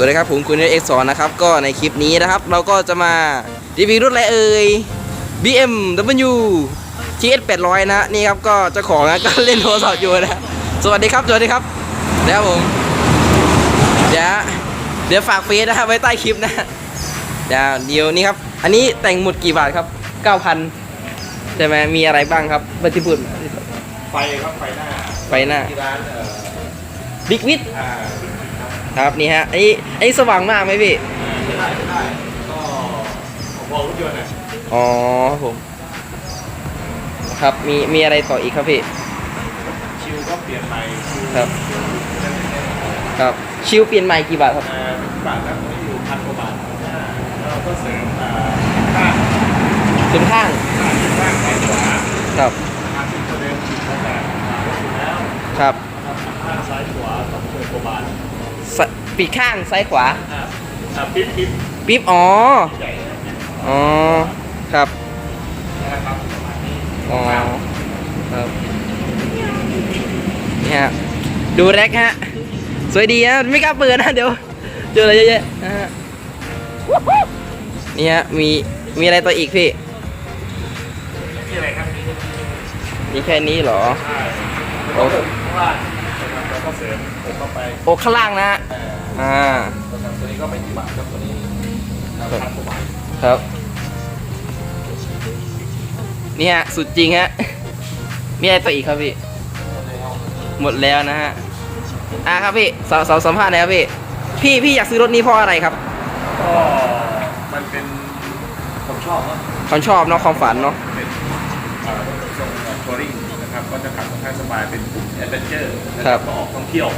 สวัสดีครับผมคุณเอ็กซ์สอนนะครับก็ในคลิปนี้นะครับ เราก็จะมารีวิวรถอะไรเอ่ย BMW GS 800นะนี่ครับก็เจ้าของนะก็เล่นโทรศัพท์อยู่นะสวัสดีครับสวัสดีครับแล้วผมเดี๋ยวเดี๋ยวฝากเฟซนะครับไว้ใต้คลิปนะเดี๋ยวเดี๋ยวนี้ครับ อันนี้แต่งหมดกี่บาทครับ 9,000ใช่ไหมมีอะไรบ้างครับปฏิพูดไฟครับไฟหน้าไฟหน้าที่ร้านเอ่อบิ๊กวิทอ่า ครับนี่ฮะอันนี้อันนี้สว่างมากไหมพี่ไม่ได้ไม่ได้ก็ของพอรถยนต์น่ะอ๋อครับผมครับมีมีอะไรต่ออีกครับพี่ชิวก็เปลี่ยนใหม่ชิวครับ ครับชิวเปลี่ยนใหม่กี่บาทครับเอ่อบาทแล้วไม่อยู่พันกว่าบาทอ่าแล้วเราก็เสริมอ่าข้างขึ้นข้างข้างซ้ายขวาครับ ทางที่ตัวเดิมสิบกว่าบาทอ่าลดอยู่แล้ว ครับ ปีกข้างซ้ายขวาอ่าอ่าปิ๊บปิ๊บปิ๊บอ๋อใหญ่นะอ๋อครับนะครับประมาณนี้อ๋อครับนี่ฮะดูแร็กฮะสวยดีฮะไม่กล้าเปิดนะเดี๋ยวเจออะไรเยอะแยะนะฮะนี่ฮะมีมีอะไรต่ออีกพี่นี่อะไรครับมีแค่นี้เหรอใช่แล้วก็ข้างล่างนะครับแล้วก็เสริมผมเข้าไปโอ้ข้างล่างนะฮะเอ่ออ่านะครับตัวนี้ก็ไม่กี่บาทครับตัวนี้พันกว่าบาทครับ นี่ฮะ สุดจริงฮะ มีอะไรต่ออีกครับพี่ หมดแล้วนะฮะ อะครับพี่สาวสาวสัมภาษณ์หนะครับพี่ พี่พี่อยากซื้อรถนี้เพราะอะไรครับ ก็มันเป็นผมชอบเนาะความชอบเนาะความฝันเนาะเป็นเอ่อรถทรงทัวริงนะครับ ก็จะขับค่อนข้างสบายเป็นกลุ่มแอดเวนเจอร์นะคครัรับบก็ออกท่องเที่ยว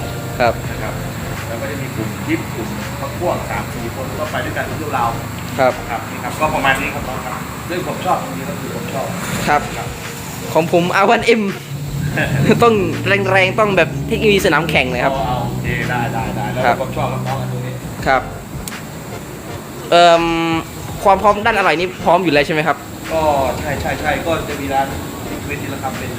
ครับนะครับ แล้วก็จะมีกลุ่มทริปกลุ่มพักพวกสามสี่คนก็ไปด้วยกันเที่ยวเราวครับครับนี่ครับก็ประมาณนี้ครับน้องครับซึ่งผมชอบตรงนี้ก็คือผมชอบครับครับของผม R1M ต้องแรงๆต้องแบบเทคโนโลยีสนามแข่งเลยครับเอาโอเคได้ได้ได้แล้วครับผมชอบครับน้องอันตรงนี้ครับเอ่อความพร้อมด้านอะไรนี่พร้อมอยู่แล้วใช่ไหมครับ ก็ใช่ใช่ใช่ก็จะมีร้านเวทีละครับเป็น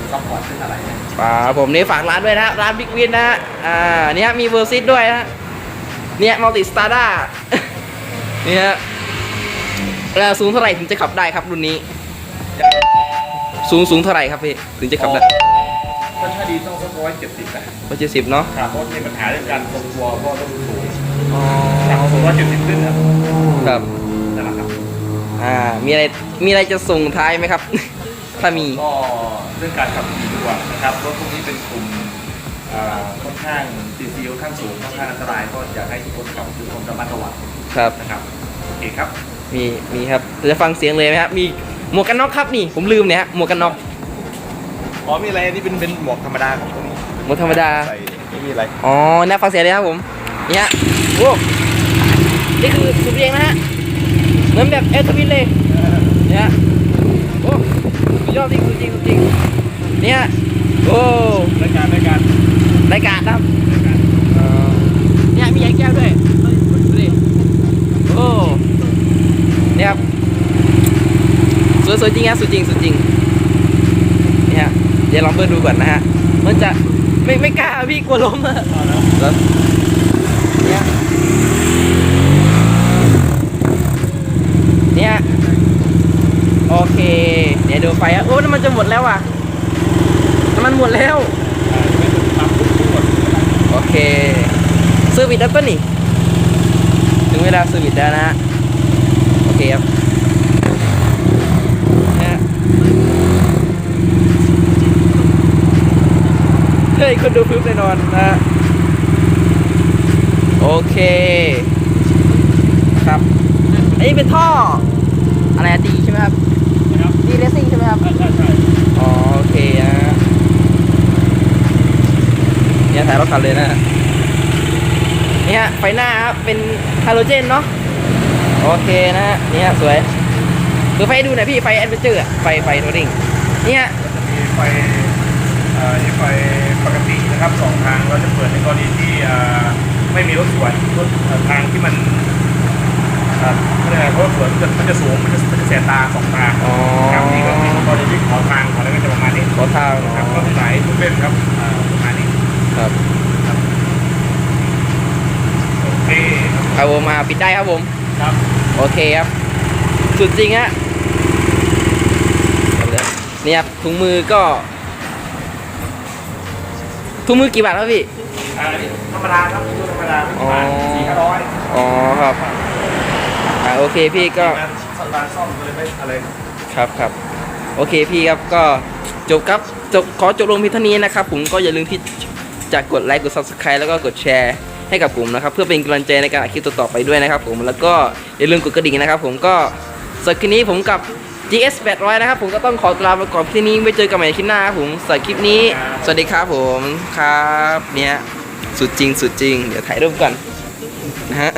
ตัวซัพพอร์ตเส้นอะไรนะป่าผมนี่ฝากร้านด้วยนะฮะร้านบิ๊กวินนะฮะอ่าเนี่ยมีเวอร์ซิตด้วยนะฮะเนี่ยมัลติสตาร์ด้าเนี่ยฮะเอ่อสูงเท่าไหร่ถึงจะขับได้ครับรุ่นนี้ สูงสูงเท่าไหร่ครับพี่ถึงจะขับได้ก็ถ้าดีต้องสักร้อยเจ็ดสิบนะร้อยเจ็ดสิบเนาะครับเพราะมีปัญหาเรื่องการทรงตัวเพราะต้องสูงอ๋อครับร้อยเจ็ดสิบขึ้นนะครับครับนั่นแหละครับอ่ามีอะไรมีอะไรจะส่งท้ายไหมครับ ถ้ามี ก็เรื่องการขับขี่ดีกว่านะครับรถพวกนี้เป็นกลุ่มอ่าค่อนข้างซีซีค่อนข้างสูงค่อนข้างอันตรายก็อยากให้ทุกคนขับทุกคนระมัดระวังครับ นะครับโอเคครับ มี มีครับจะฟังเสียงเลยไหมครับ มีหมวกกันน็อกครับนี่ผมลืมเนี่ยฮะหมวกกันน็อก อ๋อมีอะไรนี่เป็นเป็นหมวกธรรมดาครับตรงนี้หมวกธรรมดา ใส่ไม่มีอะไร อ๋อน่าฟังเสียงเลยครับผม นี่ฮะโอ้นี่คือสุดเองนะฮะเหมือนแบบเอสวินเลย เนี่ยฮะโอ้สุด ยอดจริงสุดจริงสุดจริงเนี่ยโอ้รายการรายการรายการนะครับรายการเนี่ยมีแยกแก้วด้วยดูดิโอ้เนี่ยครับสวยสวยจริงฮะสุดจริงสุดจริงนี่ฮะเดี๋ยวลองเปิดดูก่อนนะฮะมันจะไม่ไม่กล้าพี่กลัวล้มอะเอาแล้วแล้วเนี่ยเนี่ยโอเค เดี๋ยวดู ไฟอะโอ้น้ำมันจะหมดแล้วอะน้ำมันหมดแล้วอ่าไม่ต้องทำทุกทุกคนโอเคซื้อบิดแล้วก็นี่ ถึงเวลาซื้อบิดแล้วนะฮะ โอเคครับเนี่ยเฮ้ยคนดูพึบแน่นอนนะ โอเค ครับอันนี้เป็นท่อ อะไรดีใช่ไหมครับ ดีเรซิ่งใช่ไหมครับ ใช่ใช่ใช่ อ๋อโอเคนะฮะเนี่ยถ่ายรถคันเลยนะฮะเนี่ยไฟหน้าครับเป็นฮาโลเจนเนาะโอเคนะฮะเนี่ยสวยคือไฟให้ดูหน่อยพี่ไฟแอดเวนเจอร์อะไฟไฟทัวริงเนี่ยก็จะมีไฟเอ่อไฟปกตินะครับสองทางเราจะเปิดในกรณีที่เอ่อไม่มีรถสวนรถเอ่อทางที่มันเอ่อไม่ได้เพราะรถสวนมันจะมันจะสูงมันจะมันจะแสบตาสองตาอ๋อครับนี่ก็มีกรณีที่ขอทางขออะไรก็จะประมาณนี้ขอทางคเนาะรับก็สายทุกเล่นครับ ครับโอเคครับผมมาปิดได้ครับผม ครับโอเคครับ สุดจริงฮะเอาเลยนี่ครับถุงมือก็ ถุงมือกี่บาทครับพี่ อ่าอันนี้ธรรมดาครับธรรมดาอ๋อ สี่ห้าร้อยอ๋อครับอ่าโอเคพี่ก็ งานร้านซ่อมเลยไม่อะไร ครับครับโอเคพี่ครับก็จบครับจบขอจบลงเพียงเท่านี้นะครับผมก็อย่าลืมที่ จะกดไลค์กด subscribe แล้วก็กดแชร์ให้กับผมนะครับ เพื่อเป็นกำลังใจในการอัดคลิปต่อๆไปด้วยนะครับผมแล้วก็อย่าลืมกดกระดิ่งนะครับ ผมก็สำหรับคลิปนี้ผมกับ GS 800นะครับผมก็ต้องขอตลาไปก่อนที่นี้ไว้เจอกันใหม่คลิปหน้าครับผมสำหรับคลิปนี้ สวัสดีครับผมครับเนี่ยสุดจริงสุดจริง เดี๋ยวถ่ายรูปก่อนนะฮะ